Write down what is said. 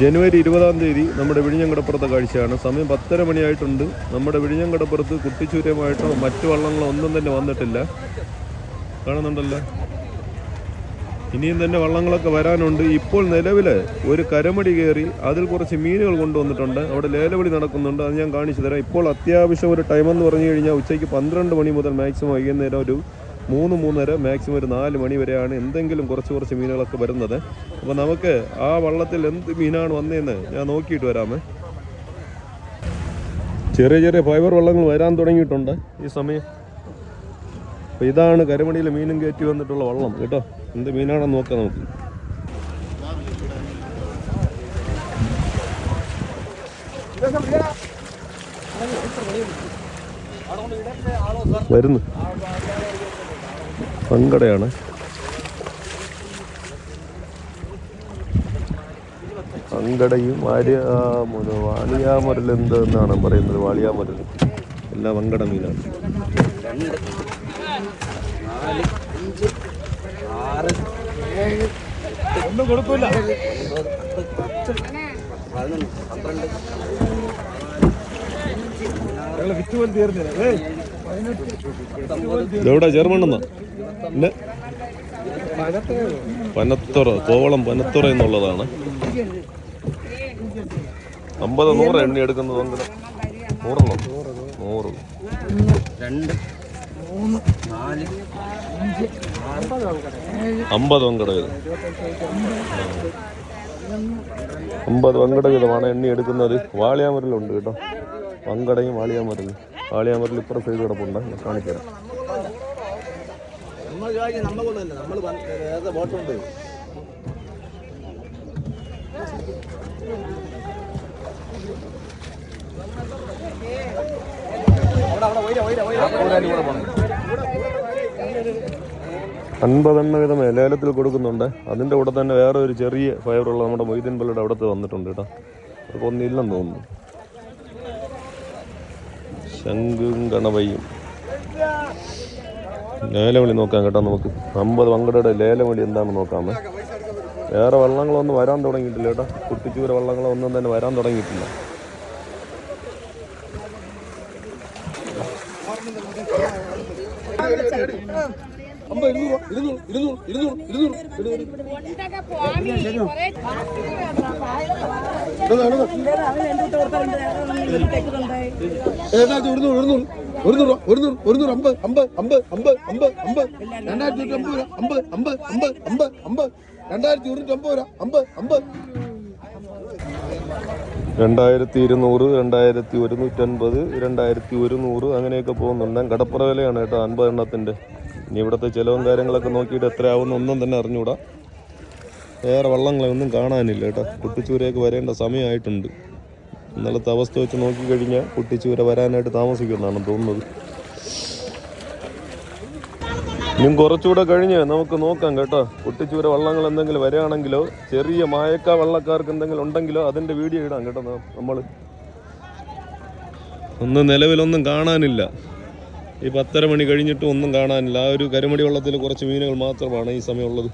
ജനുവരി ഇരുപതാം തീയതി നമ്മുടെ വിഴിഞ്ഞങ്കടപ്പുറത്തെ കാഴ്ചയാണ്. സമയം പത്തര മണിയായിട്ടുണ്ട്. നമ്മുടെ വിഴിഞ്ഞങ്കടപ്പുറത്ത് കുട്ടിച്ചൂര്യമായിട്ടോ മറ്റു വള്ളങ്ങളോ ഒന്നും തന്നെ വന്നിട്ടില്ല. കാണുന്നുണ്ടല്ലോ. ഇനിയും തന്നെ വള്ളങ്ങളൊക്കെ വരാനുണ്ട്. ഇപ്പോൾ നിലവിൽ ഒരു കരമടി കയറി അതിൽ കുറച്ച് മീനുകൾ കൊണ്ടുവന്നിട്ടുണ്ട്. അവിടെ ലേലവിളി നടക്കുന്നുണ്ട്. അത് ഞാൻ കാണിച്ചു തരാം. ഇപ്പോൾ അത്യാവശ്യം ഒരു ടൈമെന്ന് പറഞ്ഞു കഴിഞ്ഞാൽ ഉച്ചയ്ക്ക് പന്ത്രണ്ട് മണി മുതൽ മാക്സിമം വൈകുന്നേരം ഒരു മൂന്ന് മൂന്നര മാക്സിമം ഒരു നാല് മണി വരെയാണ് എന്തെങ്കിലും കുറച്ച് കുറച്ച് മീനുകളൊക്കെ വരുന്നത്. അപ്പോൾ നമുക്ക് ആ വള്ളത്തിൽ എന്ത് മീനാണ് വന്നതെന്ന് ഞാൻ നോക്കിയിട്ട് വരാമേ. ചെറിയ ചെറിയ ഫൈബർ വള്ളങ്ങൾ വരാൻ തുടങ്ങിയിട്ടുണ്ട് ഈ സമയം. അപ്പോൾ ഇതാണ് കരമടിയിൽ മീനും കയറ്റി വന്നിട്ടുള്ള വള്ളം കേട്ടോ. എന്ത് മീനാണെന്ന് നോക്കാം നമുക്ക്. വരുന്നു. പങ്കടയാണ്. പങ്കടയും വാലിയ വാളിയാമരൽ എന്ത് എന്നാണ് പറയുന്നത്? വാളിയാമരൽ എല്ലാം പങ്കട മീനാണ് ഒന്നും കൊടുക്കില്ല ഇതെവിടെ? ജർമ്മണെന്നാ പിന്നെ പനത്തുറ കോവളം പനത്തുറ എന്നുള്ളതാണ്. അമ്പത് നൂറ് എണ്ണ എടുക്കുന്നത് അങ്ങനെ നൂറെണ്ണം? നൂറ്. രണ്ട്. അമ്പത് വങ്കട വീതം. അമ്പത് വങ്കട വീതമാണ് എണ്ണി എടുക്കുന്നത്. വാളിയാമരലുണ്ട് കേട്ടോ. വങ്കടയും വാളിയാമരലും. വാളിയാമരൽ ഇപ്പുറം സൈഡ് കിടപ്പുണ്ട് ഞാൻ കാണിച്ചുതരാം. നമ്മൾ കാര്യം നമ്മൾ നമ്മൾ വേറെ ബോട്ടുണ്ട് അൻപതെണ്ണ വീതം ലേലത്തിൽ കൊടുക്കുന്നുണ്ട്. അതിന്റെ കൂടെ തന്നെ വേറെ ഒരു ചെറിയ ഫയറുള്ള നമ്മുടെ മൊയ്തീൻ പള്ളിയുടെ അവിടുത്തെ വന്നിട്ടുണ്ട് കേട്ടോ. അപ്പോൾ ഒന്നില്ലെന്ന് തോന്നുന്നു. ശംഖും കണവയും. ലേലവിളി നോക്കാം കേട്ടോ നമുക്ക്. അമ്പത് വങ്കടയുടെ ലേലവിളി എന്താണെന്ന് നോക്കാമേ. വേറെ വള്ളങ്ങളൊന്നും വരാൻ തുടങ്ങിയിട്ടില്ല കേട്ടോ. കുട്ടിച്ചൂര വള്ളങ്ങളൊന്നും തന്നെ വരാൻ തുടങ്ങിയിട്ടില്ല. അമ്പത് രണ്ടായിരത്തി അമ്പത് രണ്ടായിരത്തി രണ്ടായിരത്തി ഇരുന്നൂറ് രണ്ടായിരത്തി ഒരുന്നൂറ്റൻപത് രണ്ടായിരത്തി ഒരുന്നൂറ് അങ്ങനെയൊക്കെ പോകുന്നുണ്ട്. കടപ്പുറ വിലയാണ് കേട്ടോ അൻപത് എണ്ണത്തിന്റെ ഇനി ഇവിടുത്തെ ചിലവും കാര്യങ്ങളൊക്കെ നോക്കിയിട്ട് എത്രയാവുന്ന ഒന്നും തന്നെ അറിഞ്ഞൂടാ വേറെ വള്ളങ്ങളൊന്നും കാണാനില്ല കേട്ടോ. കുട്ടിച്ചൂരയൊക്കെ വരേണ്ട സമയമായിട്ടുണ്ട്. ഇന്നലത്തെ അവസ്ഥ വെച്ച് നോക്കിക്കഴിഞ്ഞാൽ കുട്ടിച്ചൂര വരാനായിട്ട് താമസിക്കുന്നതാണ് തോന്നുന്നത്. ഇനിയും കുറച്ചുകൂടെ കഴിഞ്ഞ് നമുക്ക് നോക്കാം കേട്ടോ. കുട്ടിച്ചൂര വള്ളങ്ങൾ എന്തെങ്കിലും വരികയാണെങ്കിലോ ചെറിയ മായക്ക വള്ളക്കാർക്ക് എന്തെങ്കിലും ഉണ്ടെങ്കിലോ അതിന്റെ വീഡിയോ ഇടാം കേട്ടോ നമ്മൾ ഒന്നും നിലവിലൊന്നും കാണാനില്ല. ഈ പത്തര മണി കഴിഞ്ഞിട്ടും ഒന്നും കാണാനില്ല. ആ ഒരു കരുമടി വെള്ളത്തിൽ കുറച്ച് മീനുകൾ മാത്രമാണ് ഈ സമയമുള്ളത്.